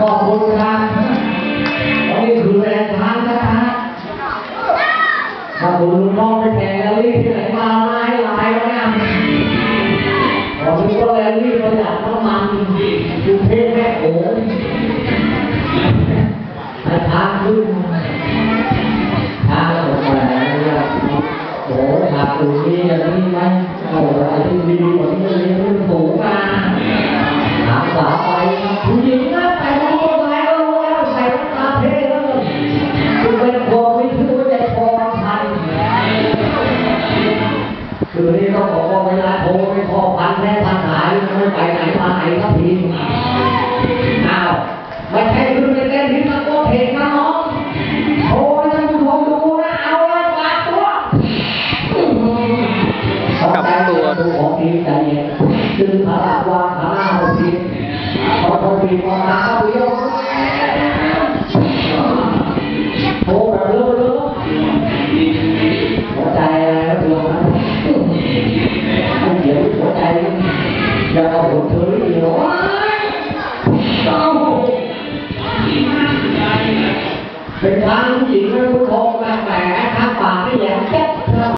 ขอบคุณครับนี้คือแรงทานนะฮะถ้าคุณลุงมองไปแข่งแล้วรีบที่ไหนมาไล่ไล่วะเนี่ยผมก็แลยรีบประหยัดน้ำมันกรุงเทพแม่โขงนทางขึ้นทางอแกมาโอ้โทางตรงนี้อย่างนี้นะโอ้โหอที่ดี ว่าเวลาโทรไปขอพันแม่พันหายไม่ไปไหนมาไหนครับพี่อ้าวไม่ใช่เรื่องเล่นๆที่ตะโกนเพลงนะน้องโทรให้ท่านผู้ชมดูนะเอาละกลับตัวกลับตัวดูของดีใจเย็นคือพราวางพระเอาผิดพอพนผิดพอตา ดาวเธอเดียวเศร้าเป็นทางผู้หญิงนะ